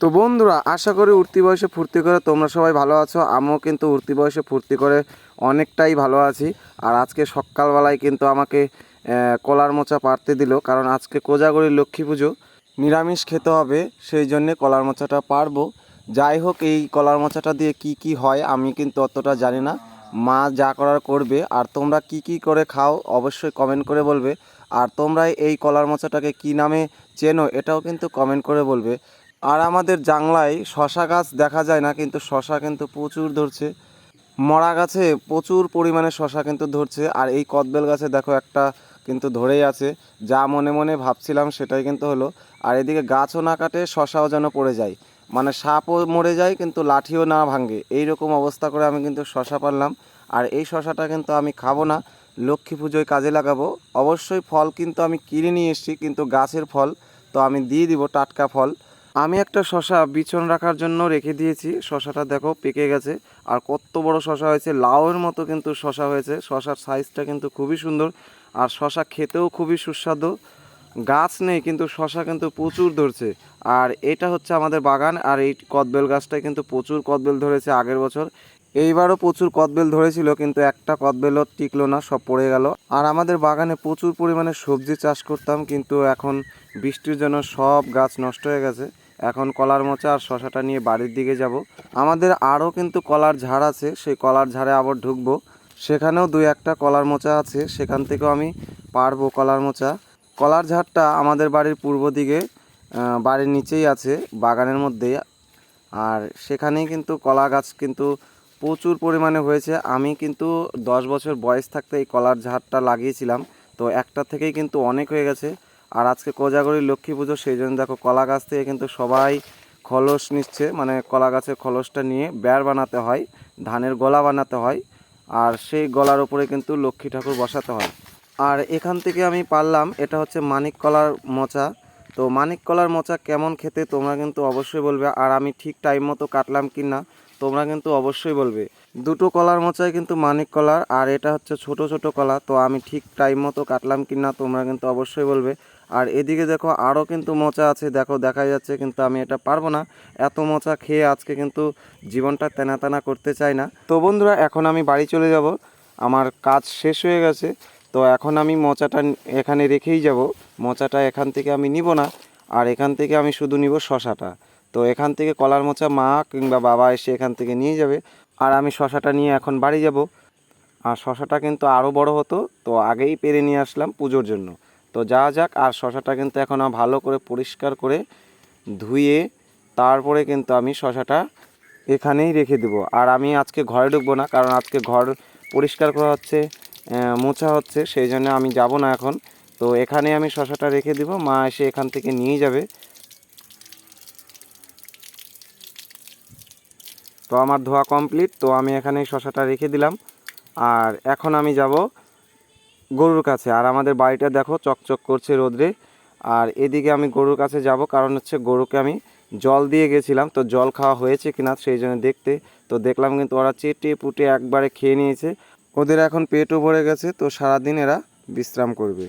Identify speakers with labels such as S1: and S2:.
S1: তো বন্ধুরা, আশা করি উঠতি বয়সে ফুর্তি করে তোমরা সবাই ভালো আছো। আমিও কিন্তু উঠতি বয়সে ফুর্তি করে অনেকটাই ভালো আছি। আর আজকে সকালবেলায় কিন্তু আমাকে কলার মোচা পারতে দিল। কারণ আজকে কোজাগরীর লক্ষ্মী পুজো, নিরামিষ খেতে হবে, সেই জন্যে কলার মোচাটা পারব যাই হোক, এই কলার মোচাটা দিয়ে কি কি হয় আমি কিন্তু অতটা জানি না। মা যা করার করবে। আর তোমরা কি কি করে খাও অবশ্যই কমেন্ট করে বলবে। আর তোমরা এই কলার মোচাটাকে কি নামে চেনো এটাও কিন্তু কমেন্ট করে বলবে। আর আমাদের জাংলায় শশা গাছ দেখা যায় না, কিন্তু শশা কিন্তু প্রচুর ধরছে। মরা গাছে প্রচুর পরিমাণে শশা কিন্তু ধরছে, আর এই কদবেল গাছে দেখো একটা কিন্তু ধরেই আছে। যা মনে মনে ভাবছিলাম সেটাই কিন্তু হলো। আর এদিকে গাছও না কাটে, শশাও যেন পড়ে যায়। মানে সাপও মরে যায়, কিন্তু লাঠিও না ভাঙে। এই রকম অবস্থা করে আমি কিন্তু শশা পারলাম আর এই শশাটা কিন্তু আমি খাব না, লক্ষ্মী পুজোয় কাজে লাগাবো। অবশ্যই ফল কিন্তু আমি কিনে নিয়ে এসেছি, কিন্তু গাছের ফল তো আমি দিয়ে দিব টাটকা ফল। আমি একটা শশা বিচন রাখার জন্য রেখে দিয়েছি। শশাটা দেখো পেকে গেছে। আর কত বড় শশা হয়েছে, লাউয়ের মতো কিন্তু শশা হয়েছে। শশার সাইজটা কিন্তু খুবই সুন্দর। আর শশা খেতেও খুবই সুস্বাদু। গাছ নেই, কিন্তু শশা কিন্তু প্রচুর ধরছে। আর এটা হচ্ছে আমাদের বাগান, আর এই কদবেল গাছটায় কিন্তু প্রচুর কদবেল ধরেছে আগের বছর। এইবারও প্রচুর কদবেল ধরেছিল, কিন্তু একটা কদবেলও টিকলো না, সব পড়ে গেল। আর আমাদের বাগানে প্রচুর পরিমাণে সবজি চাষ করতাম, কিন্তু এখন বৃষ্টির জন্য সব গাছ নষ্ট হয়ে গেছে। এখন কলার মোচা আর শশাটা নিয়ে বাড়ির দিকে যাব। আমাদের আরও কিন্তু কলার ঝাড় আছে, সেই কলার ঝাড়ে আবার ঢুকবো। সেখানেও দুই একটা কলার মোচা আছে, সেখান থেকেও আমি পারব কলার মোচা। কলার ঝাড়টা আমাদের বাড়ির পূর্ব দিকে বাড়ির নিচেই আছে, বাগানের মধ্যেই। আর সেখানেই কিন্তু কলা গাছ কিন্তু প্রচুর পরিমাণে হয়েছে। আমি কিন্তু দশ বছর বয়স থাকতে এই কলার ঝাড়টা লাগিয়েছিলাম। তো একটা থেকেই কিন্তু অনেক হয়ে গেছে। আর আজকে কোজাগরী লক্ষ্মী পুজো, সেই জন্য দেখো কলা গাছ থেকে কিন্তু সবাই খলস নিচ্ছে মানে কলা গাছের খলসটা নিয়ে বেড় বানাতে হয়, ধানের গলা বানাতে হয়, আর সেই গলার উপরে কিন্তু লক্ষ্মী ঠাকুর বসাতে হয়। আর এখান থেকে আমি পারলাম, এটা হচ্ছে মানিক কলার মোচা। তো মানিক কলার মোচা কেমন খেতে তোমরা কিন্তু অবশ্যই বলবে, আর আমি ঠিক টাইম মতো কাটলাম কি না তোমরা কিন্তু অবশ্যই বলবে। দুটো কলার মোচাই কিন্তু মানিক কলার, আর এটা হচ্ছে ছোট ছোট কলা, তো আমি ঠিক টাইম মতো কাটলাম কি না তোমরা কিন্তু অবশ্যই বলবে। আর এদিকে দেখো আরও কিন্তু মোচা আছে, দেখো দেখা যাচ্ছে কিন্তু আমি এটা পারব না। এত মোচা খেয়ে আজকে কিন্তু জীবনটা তেনা তেনা করতে চাই না। তো বন্ধুরা, এখন আমি বাড়ি চলে যাব। আমার কাজ শেষ হয়ে গেছে, তো এখন আমি মোচাটা এখানে রেখেই যাব। মোচাটা এখান থেকে আমি নিব না, আর এখান থেকে আমি শুধু নিব শশাটা। তো এখান থেকে কলার মোচা মা কিংবা বাবা এসে এখান থেকে নিয়ে যাবে। আর আমি শশাটা নিয়ে এখন বাড়ি যাব। আর শশাটা কিন্তু আরও বড় হতো, তো আগেই পেরে নিয়ে আসলাম পুজোর জন্য। তো যা যাক, আর শশাটা কিন্তু এখন ভালো করে পরিষ্কার করে ধুয়ে তারপরে কিন্তু আমি শশাটা এখানেই রেখে দেবো। আর আমি আজকে ঘরে ঢুকবো না, কারণ আজকে ঘর পরিষ্কার করা হচ্ছে মোছা হচ্ছে, সেই জন্য আমি যাব না এখন। তো এখানে আমি শশাটা রেখে দিব, মা এসে এখান থেকে নিয়ে যাবে। তো আমার ধোয়া কমপ্লিট তো আমি এখানে শশাটা রেখে দিলাম। আর এখন আমি যাব গরুর কাছে। আর আমাদের বাড়িটা দেখো, চকচক করছে রোদ্রে। আর এদিকে আমি গরুর কাছে যাব, কারণ হচ্ছে গরুকে আমি জল দিয়ে গেছিলাম। তো জল খাওয়া হয়েছে কিনা সেই জন্য দেখতে। তো দেখলাম কিন্তু ওরা চেটে পুটে একবারে খেয়ে নিয়েছে। ওদের এখন পেটও ভরে গেছে, তো সারাদিন এরা বিশ্রাম করবে।